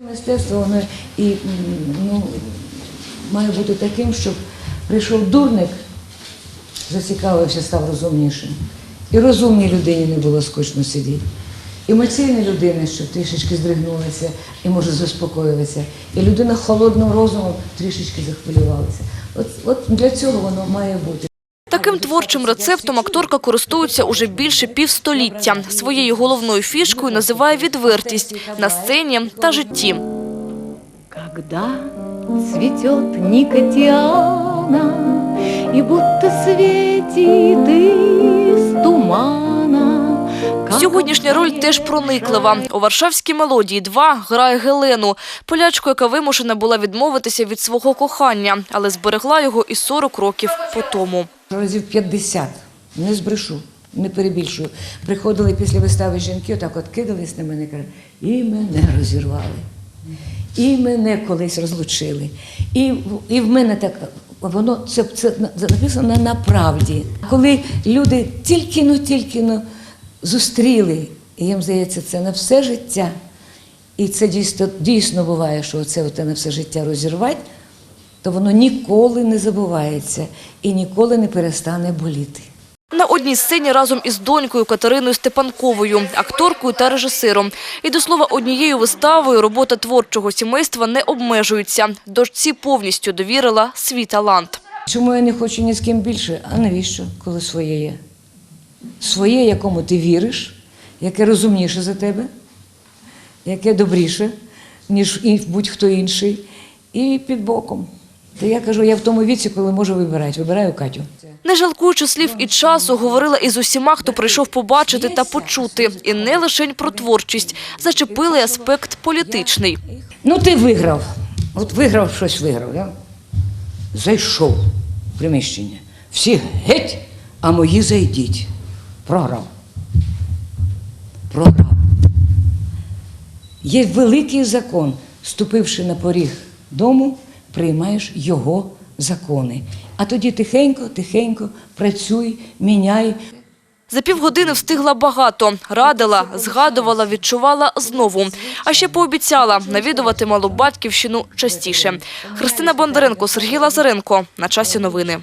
Мистецтво воно і ну, має бути таким, щоб прийшов дурник, зацікавився, став розумнішим. І розумній людині не було скучно сидіти. Емоційна людина, щоб трішечки здригнулася і може заспокоїлася. І людина холодним розумом трішечки захвилювалася. От, от для цього воно має бути. Таким творчим рецептом акторка користується уже більше півстоліття. Своєю головною фішкою називає відвертість на сцені та житті. Когда цветет Никотиана И будто светит из тумана Сьогоднішня роль теж прониклива. У Варшавській мелодії 2 грає Гелену, полячку, яка вимушена була відмовитися від свого кохання, але зберегла його і 40 років по тому. Разів 50, не збрешу, не перебільшую. Приходили після вистави жінки, отак от кидались на мене кажуть, і мене розірвали, і мене колись розлучили. І, і в мене так, воно це, це написано на правді. Коли люди тільки-но, тільки-но зустріли, і їм здається, це на все життя. І це дійсно, дійсно буває, що це на все життя розірвати, то воно ніколи не забувається і ніколи не перестане боліти. На одній сцені разом із донькою Катериною Степанковою, акторкою та режисером. І до слова, однією виставою робота творчого сімейства не обмежується. Дочці повністю довірила свій талант. Чому я не хочу ні з ким більше? А навіщо, коли своє є? Своє, якому ти віриш, яке розумніше за тебе, яке добріше, ніж будь-хто інший, і під боком. Та я кажу, я в тому віці, коли можу вибирати. Вибираю Катю. Не жалкуючи слів і часу, говорила із усіма, хто прийшов побачити та почути. І не лише про творчість. Зачепили аспект політичний. Ну, ти виграв. От виграв щось виграв. Да? Зайшов в приміщення. Всі геть, а мої зайдіть. Програв. Програв. Є великий закон. Ступивши на поріг дому, приймаєш його закони. А тоді тихенько, тихенько працюй, міняй. За півгодини встигла багато. Радила, згадувала, відчувала знову. А ще пообіцяла навідувати малу батьківщину частіше. Христина Бондаренко, Сергій Лазаренко. На часі новини.